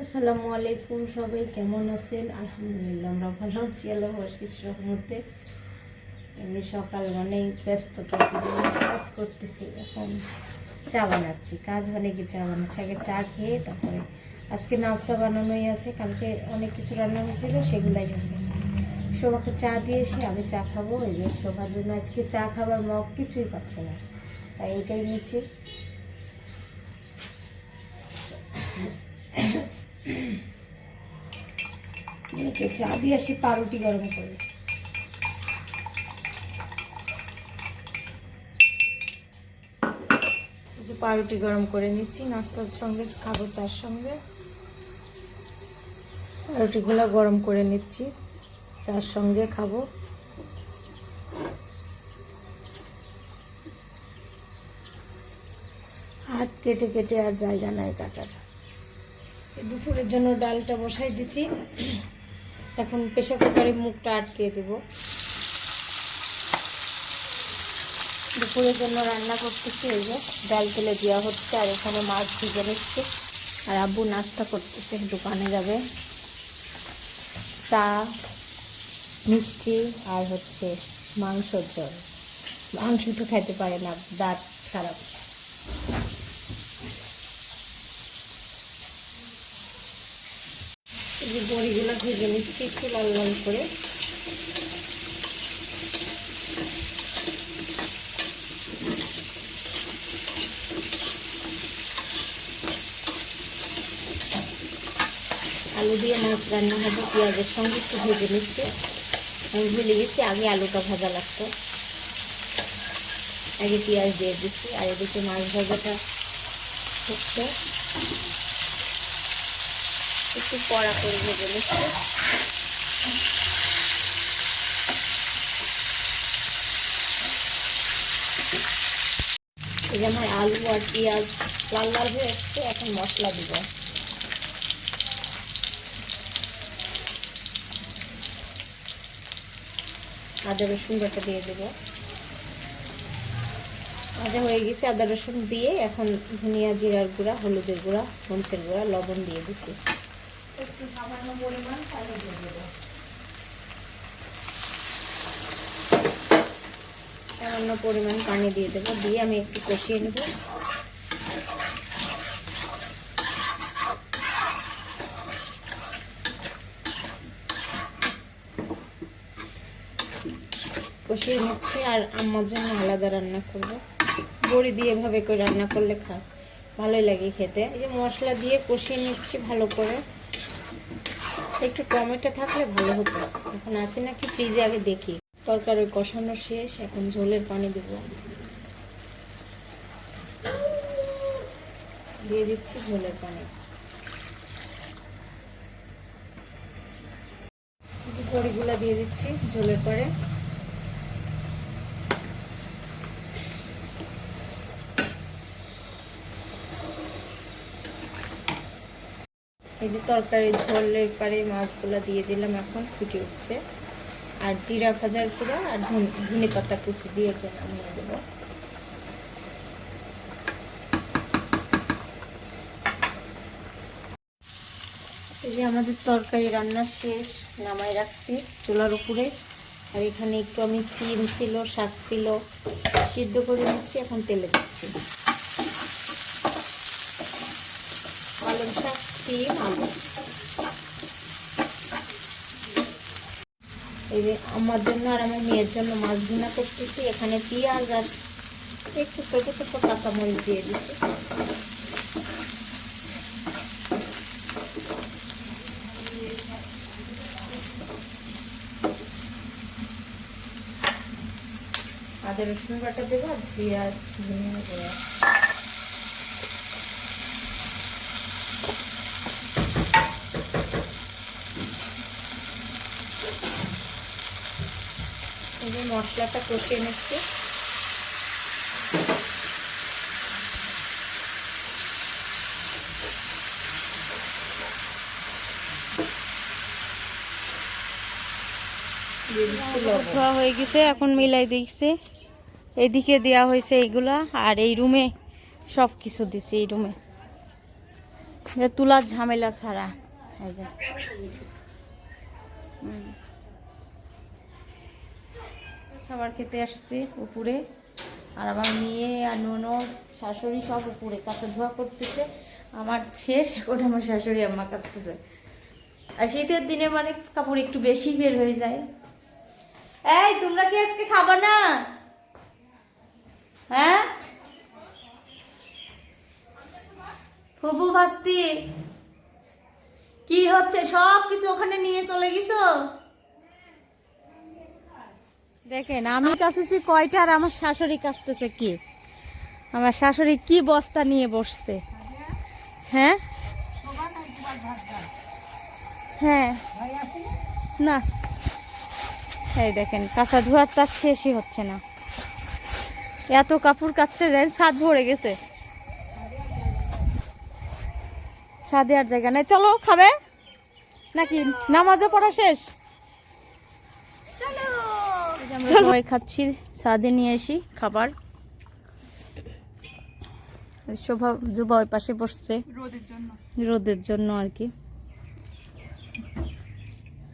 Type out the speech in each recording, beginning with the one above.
আসসালামু আলাইকুম সবাই, কেমন আছেন? আলহামদুলিল্লাহ, আমরা ভালো আছি, আল্লাহ আশিস রহমতে। এমনি সকাল মানে ব্যস্ত কাজ করতেছি, এখন চা বানাচ্ছি। কাজ মানে কি? চা বানাচ্ছি। আগে চা খেয়ে তারপরে আজকে নাস্তা বানানোই আছে। কালকে অনেক কিছু রান্না হয়েছিল, সেগুলাই আছে। শোভাকে চা দিয়ে এসে আমি চা খাব। এই যে শোভার জন্য আজকে চা খাবার মগ কিছুই পাচ্ছে না। তাই এটাই নিচ্ছি। মেয়েকে চা দিয়ে আসি, পাউরুটি গরম করে। পাউরুটি গরম করে নিচ্ছি, নাস্তার সঙ্গে খাব চার সঙ্গে। পাউরুটিগুলো গরম করে নিচ্ছি, চার সঙ্গে খাব। হাত কেটে কেটে আর জায়গা নাই কাটার। দুপুরের জন্য ডালটা বসাই দিছি। এখন প্রেশার কুকারে মুখটা আটকে দেব। দুপুরের জন্য রান্না করতেছি, এই যে ডাল তেলে দেওয়া হচ্ছে, আর এখানে মাছ ভিজে নিচ্ছে। আর আব্বু নাস্তা করতেছে, দোকানে যাবে। চা, মিষ্টি আর হচ্ছে মাংসর ঝোল। মাংস তো খাইতে পারে না, দাঁত খারাপ। যে বড়িগুলো ভেজে নিচ্ছি, একটু লাল লাল করে। আলু দিয়ে মাছ রান্না হবে, পেঁয়াজের সঙ্গে একটু ভেজে নিচ্ছে। আমি ভুলে গেছি আগে আলুটা ভাজা লাগতো। আগে পেঁয়াজ দিয়ে দিচ্ছি, আর এদিকে মাছ ভাজাটা হচ্ছে। একটু কড়া করে ভেজে এই যে আমার আলু আর পেঁয়াজ, লাল লাল হয়ে এসছে এখন মশলা দিব। আদা রসুন বাটা দিয়ে দেবো। ভাজা হয়ে গেছে, আদা রসুন দিয়ে এখন ধনিয়া জিরার গুঁড়া, হলুদের গুঁড়া, মরিচের গুঁড়া, লবণ দিয়ে দিছি। একটু সামান্য পরিমাণ দিয়ে দেবো। সামান্য পরিমাণ পানি দিয়ে দেবো, দিয়ে আমি একটু কষিয়ে নেব। কষিয়ে নিচ্ছি আর আমার জন্য আলাদা রান্না করব। বড়ি দিয়ে এভাবে করে রান্না করলে খা ভালোই লাগে খেতে। এই যে মশলা দিয়ে কষিয়ে নিচ্ছি ভালো করে। একটু টমেটো থাকলে ভালো হতো। এখন আছে নাকি ফ্রিজে, আগে দেখি। তরকারি কষানো শেষ, এখন ঝোলের পানি দেব। দিয়ে দিচ্ছি ঝোলের পানি। কিছু বড়িগুলা দিয়ে দিচ্ছি ঝোলের পরে। এই যে তরকারি ঝোলের পরে মাছগুলো দিয়ে দিলাম এখন, ফুটে উঠছে। আর জিরা ভাজার পুরো আর ধনে পাতা কুচি দিয়ে এটা নামিয়ে দেবো। এই যে আমাদের তরকারি রান্না শেষ, নামাই রাখছি চুলার উপরে। আর এখানে একটু আমি সিম ছিল, শাক ছিল, সিদ্ধ করে নিচ্ছি, এখন তেলে দিচ্ছি। পালং শাক সিম আলু এই আমার জন্য আর আমার মেয়ের জন্য মাছ ভুনা করতেছি। এখানে পেঁয়াজ আর একটু ছোটো ছোটো কাঁচামরিচ দিয়ে দিছি। আদা রসুন বাটা দেবো আর জিরা ধনিয়া গুঁড়া। মশলাটা কষিয়ে নিচ্ছি। ধোয়া হয়ে গেছে এখন মিলাই দিচ্ছে। এদিকে দেওয়া হয়েছে এইগুলা আর এই রুমে সব কিছু দিছে এই রুমে। তুলার ঝামেলা ছাড়া। এই যে। খাবার খেতে আসছি উপরে। আর আমার মেয়ে আর ননদ, শাশুড়ি সব উপরে কাছে ধোয়া করতেছে। আমার শেষ, এখন আমার শাশুড়ি আম্মা কাচতেছে। আর শীতের দিনে মানে কাপড় একটু বেশি বের হয়ে যায়। এই, তোমরা কি আজকে খাবা না? হ্যাঁ? ফুবু ভাস্তি, কি হচ্ছে? সব কিছু ওখানে নিয়ে চলে গেছো? দেখেন, আমি কাছেছি কয়টা আর আমার শাশুড়ি কাছতেছে কি? আমার শাশুড়ি কি বস্তা নিয়ে বসছে? হ্যাঁ? হ্যাঁ। না। এই দেখেন, কাঁচা ধোয়ার তার শেষই হচ্ছে না। এত কাপড় কাচ্ছে দেন ছাদ ভরে গেছে। ছাদে আর জায়গা নেই। চলো, খাবে? নাকি নামাজও পড়া শেষ? সবাই খাচ্ছি ছাদে নিয়ে আসি খাবার শোভা জুবা ওই পাশে বসছে রোদের জন্য আর কি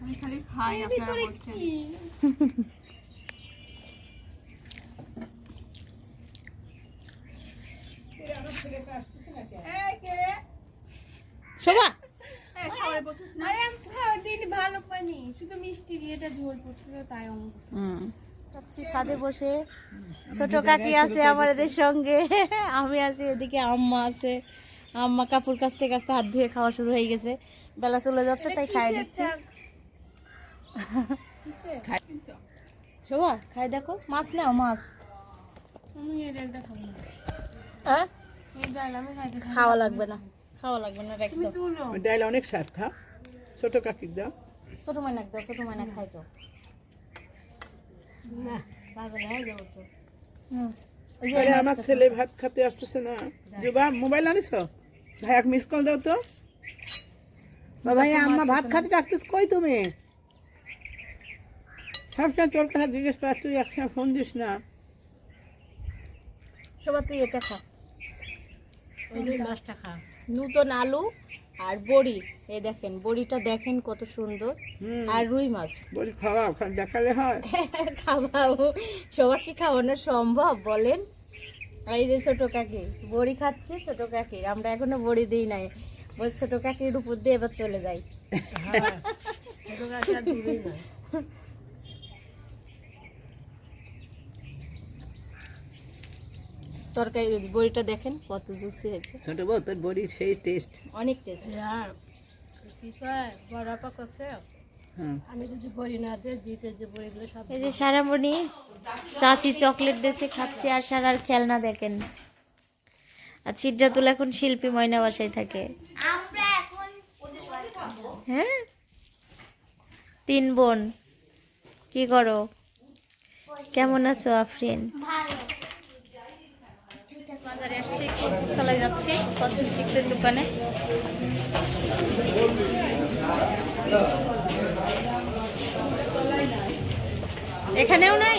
আমি খালি খাই আপনারা বলছেন শোভা দিন ভালো পানি শুধু মিষ্টি দিয়ে এটা ঝোল পড়ছিল তাই অঙ্ক হুম। খাচ্ছি ছাদে বসে। ছোট কাকি আছে আমাদের সঙ্গে। আমি আছি এদিকে আম্মা আছে। আম্মা কাপড় কাচতে কাচতে হাত ধুয়ে খাওয়া শুরু হয়ে গেছে। বেলা চলে যাচ্ছে তাই খাই দিচ্ছি। শোভা খাই দেখো। মাছ নাও মাছ। হ্যাঁ? এই ডাল আমি খাইতে খাব খাওয়া লাগবে না। খাওয়া লাগবে না অনেক স্বাদ খা। ছোট কাকির দাও। ছোট মাইনাক দাও ছোট মাইনা খাই তো। পাগল হয়ে যাব তো। হুম। ওই যে আরে আমার ছেলে ভাত খেতে আসতেছে না। যুবা মোবাইল আনিস? ভাই এক মিস কল দাও তো। ভাই আম্মা ভাত খাতে ডাকতিস কই তুমি? সবসময় তোর কথা জিজ্ঞেস কর তুই একসময় ফোন দিস না। সবার তুই এটা খা। মাছটা খা। নূতন আলু আর বড়ি এ দেখেন বড়িটা দেখেন কত সুন্দর। আর রুই মাছ। বড়ি খাওয়া ওখানে দেখালে হয়। খাওয়াবো। সবার কি খাওয়ানো সম্ভব বলেন? এই যে ছোট কাকি বড়ি খাচ্ছে ছোট কাকির। আমরা এখনও বড়ি দিই নাই। বলে ছোট কাকির উপর দিয়ে এবার চলে যাই। তরকারি বড়িটা দেখেন কত জুসি হয়েছে। ছোট বউ তোর বড়ির সেই টেস্ট অনেক টেস্ট হ্যাঁ। আমি যদি বড়ি না দিয়ে দিতে যে বড়িগুলো সব এই যে সারামণি চাচি চকলেট দেশে খাচ্ছে আর সারার খেলনা দেখেন। আর ছিদ্রাতুল এখন শিল্পী ময়না বাসায় থাকে। হ্যাঁ? তিন বোন। কি করো? কেমন আছো আফরিন? বাজারে আসছি কলকাতায় যাচ্ছি কসমেটিক্সের দোকানে। এখানেও নাই?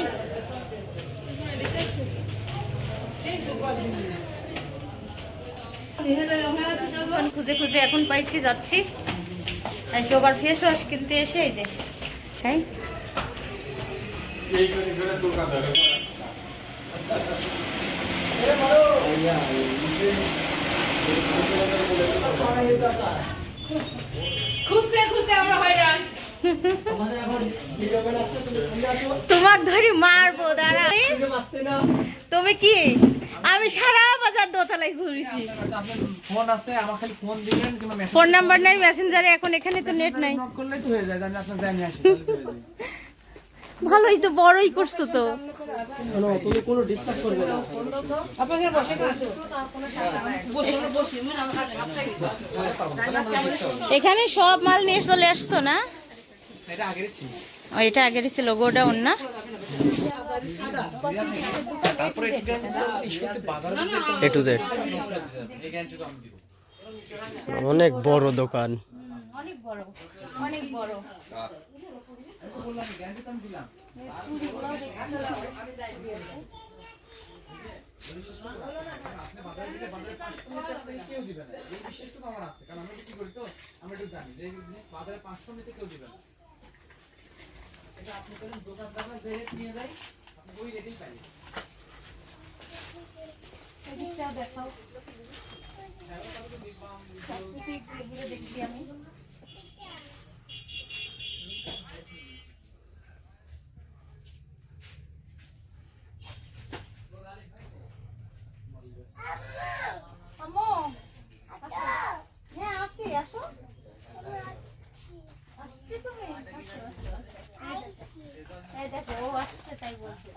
খুঁজে খুঁজে এখন পাইছি যাচ্ছি। সবার ফেস ওয়াশ কিনতে এসে এই যে। হ্যাঁ খুঁজতে খুঁজতে আমরা হয়রান তোমাক ধরি মারবো দাঁড়া। তুমি কি? আমি সারা বাজার দোতলায় ঘুরেছি। ফোন আছে আমার খালি ফোন দিবেন কিংবা ফোন নাম্বার নাই মেসেঞ্জারে এখন এখানে তো নেট নাই। নক করলেই তো হয়ে যায় আমি আপনার জানি আসি হয়ে যায়। ভালোই তো বড়ই করছ তো। এখানে সব মাল নিয়ে চলে আসছো না? এটা আগেরই ছিল ও এটা আগের ছিল গোডাউন না অনেক বড় দোকান। অনেক বড় অনেক বড়। আমার একটু যে রেট নিয়ে যায় আপনি ওই রেটেই এদিকটাও দেখাও দেখছি আমি আম্মু, আসো। হ্যাঁ, আসি, আসো। আসছি তুমি? আসো, আসো, আসো। এই দেখো, ও আসছে তাই বলছে।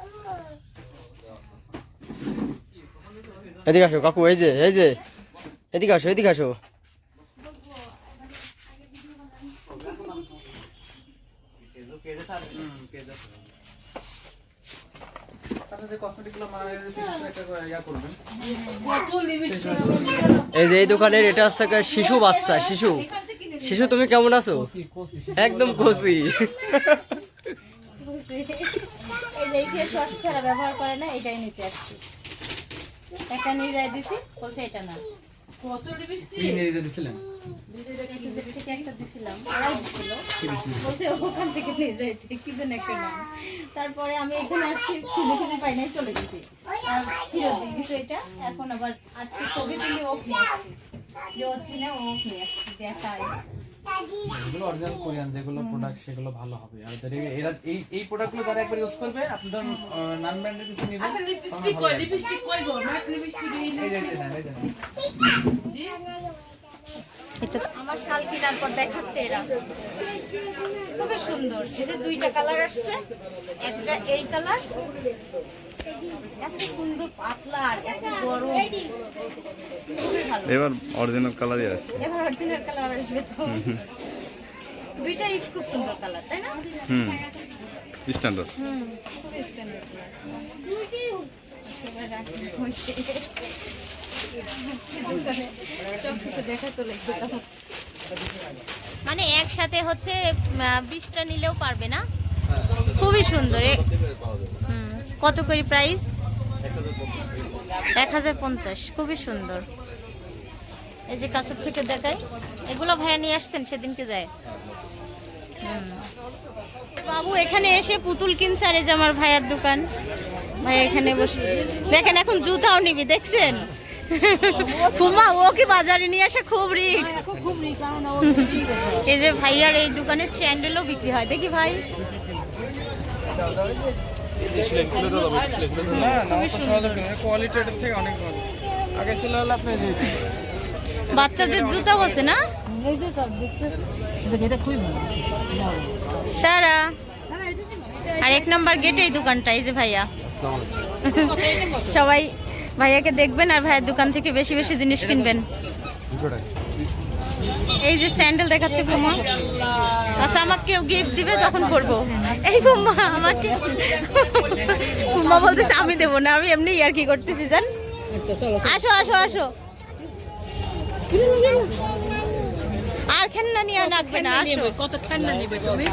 এদিকে আসো কাকু এই যে এই যে এদিকে আসো এদিকে আসো মানে ইয়া এই যে এই দোকানের এটা হচ্ছে শিশু বাচ্চা শিশু শিশু তুমি কেমন আছো একদম বুঝছি। এই যে এই ব্যবহার করে না এটাই নিতে আসছি একটা নিয়ে যাই দিছি বলছে এটা না। তারপরে আমি এখানে আসছি খুঁজে খুঁজে পাই নাই চলে গেছি। আর ফেরত দিয়ে দিছি এটা। এখন আবার আজকে ছবি তুলে ওক নিয়ে আসছি। যে ও চিনে ও ওক নিয়ে আসছি দেখায়। যেগুলো অরিজিনাল কোরিয়ান যেগুলো প্রোডাক্ট সেগুলো ভালো হবে। আর যারা এরা এই এই প্রোডাক্টগুলো যারা একবার ইউজ করবে আপনি ধরুন নান ব্র্যান্ডের কিছু নেবেন লিপস্টিক কই লিপস্টিক কই গো? ম্যাট লিপস্টিক এই এই এই এটা আমার শাল কেনার পর দেখাচ্ছে এরা। খুবই সুন্দর। এই যে দুইটা কালার আসছে একটা এই কালার এত সুন্দর পাতলা আর এত গরম এবার অরিজিনাল কালারই আছে এবার অরিজিনাল কালার আসবে তো। দুইটাই খুব সুন্দর কালার তাই না? হুম স্ট্যান্ডার্ড হুম স্ট্যান্ডার্ড মানে একসাথে হচ্ছে বিশটা নিলেও পারবে না? খুবই সুন্দর। কত করে প্রাইস এক হাজার পঞ্চাশ, খুবই সুন্দর। এই যে কাছের থেকে দেখাই, এগুলো ভাইয়া নিয়ে আসছেন সেদিনকে যায়। বাবু, এখানে এসে পুতুল কিনছে আর এই যে আমার ভাইয়ার দোকান। ভাই এখানে বসে দেখেন, এখন জুতাও নিবি, দেখছেন? ও কি বাজারে নিয়ে খুব এই যে এই স্যান্ডেলও বিক্রি হয়। দেখি ভাই। বাচ্চাদের জুতা বসে না? সারা আর এক নম্বর গেটে এই দোকানটা এই যে ভাইয়া। সবাই ভাইয়াকে দেখবেন আর ভাইয়ের দোকান থেকে বেশি বেশি জিনিস কিনবেন। এই যে স্যান্ডেল দেখাচ্ছে ফুমা আচ্ছা আমাকে কেউ গিফট দিবে তখন করব। এই ফুম্মা আমাকে ফুম্মা বলতেছে আমি দেবো না আমি এমনি আর কি করতেছি জান। আসো আসো আসো। আর খেলনা নিয়ে নাকবে না কত ঠান্ডা নিবে তুমি?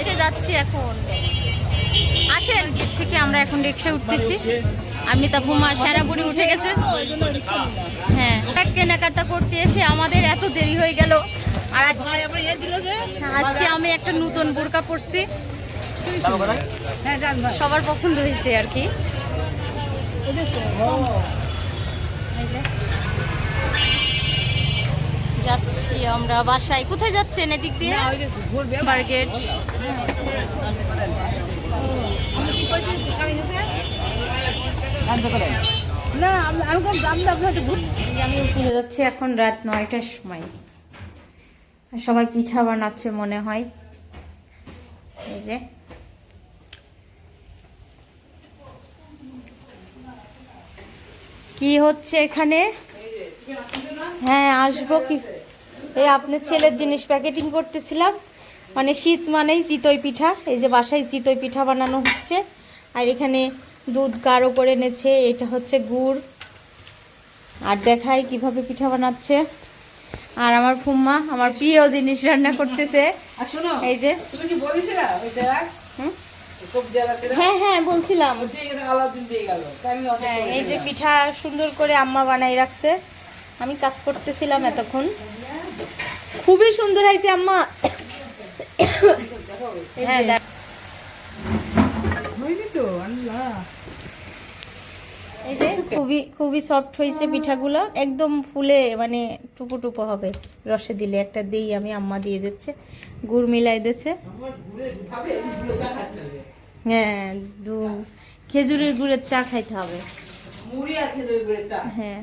এটা যাচ্ছি এখন। আসেন গেট থেকে আমরা এখন রিক্সা উঠতেছি। আমি তা ভুমা সারা বুড়ি উঠে গেছে। হ্যাঁ এক কেনাকাটা করতে এসে আমাদের এত দেরি হয়ে গেল। আর আজকে আমি একটা নতুন বোরকা পরছি। সবার পছন্দ হয়েছে আর কি। যাচ্ছি আমরা বাসায়। কোথায় যাচ্ছেন এদিক দিয়ে? মার্কেট আমি উপরে যাচ্ছি এখন রাত নয়টার সময়। সবাই পিঠা বানাচ্ছে মনে হয়। এই যে। কি হচ্ছে এখানে? হ্যাঁ আসব কি এই আপনার ছেলের জিনিস প্যাকেটিং করতেছিলাম। মানে শীত মানেই চিতই পিঠা এই যে বাসায় চিতই পিঠা বানানো হচ্ছে। আর এখানে দুধ গাঢ় করে এনেছে এটা হচ্ছে গুড়। আর দেখাই কীভাবে পিঠা বানাচ্ছে। আর আমার ফুম্মা আমার প্রিয় জিনিস রান্না করতেছে। এই যে। হ্যাঁ হ্যাঁ বলছিলাম। হ্যাঁ এই যে পিঠা সুন্দর করে আম্মা বানাই রাখছে। আমি কাজ করতেছিলাম এতক্ষণ। খুবই সুন্দর হয়েছে আম্মা। হ্যাঁ এই যে খুবই খুবই সফট হয়েছে পিঠাগুলো। একদম ফুলে মানে টুপো টুপো হবে। রসে দিলে একটা দিই আমি আম্মা দিয়ে দিচ্ছে গুড় মিলাই দিচ্ছে। হ্যাঁ দু খেজুরের গুড়ের চা খাইতে হবে। মুড়ি আর খেজুর গুড়ের চা। হ্যাঁ যদি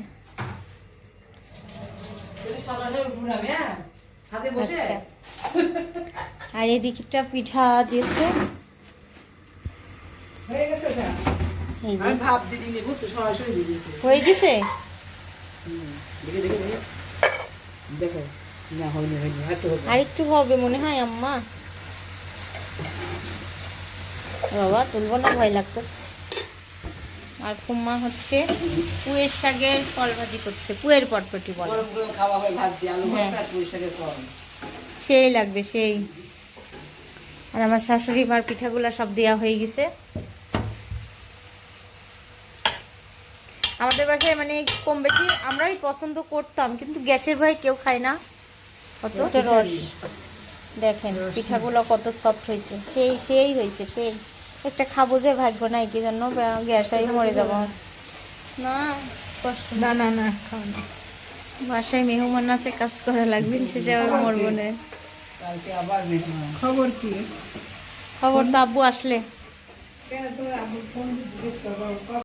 সকালে উঠুন আমি হ্যাঁ ছাদে বসে আচ্ছা। আর এদিকটা পিঠা দিয়েছে। হয়ে গেছে হয়ে আর একটু হবে মনে হয় আম্মা। বাবা তুলবো না ভয় লাগতেছে। আর কুম্মা হচ্ছে পুয়ের শাকের ফল ভাজি করছে পুয়ের পটপটি বলে। গরম গরম খাওয়া হয় সেই লাগবে সেই। আর আমার শাশুড়ি মার পিঠাগুলো সব দেওয়া হয়ে গেছে। আমাদের বাসায় মানে কম বেশি আমরাই পছন্দ করতাম কিন্তু গ্যাসের ভয় কেউ খায় না। কত? রস। দেখেন পিঠাগুলো কত সফট হয়েছে। সেই সেই হয়েছে সেই। একটা খাব যে ভাগ্য নাই কি জন্য গ্যাস হয়ে মরে যাব। না কষ্ট না না না খাও না। বাসায় মেহমান আছে কাজ করা লাগবে সেটা মরবো না। কালকে আবার মেহমান। খবর কি? খবর তো আব্বু আসলে।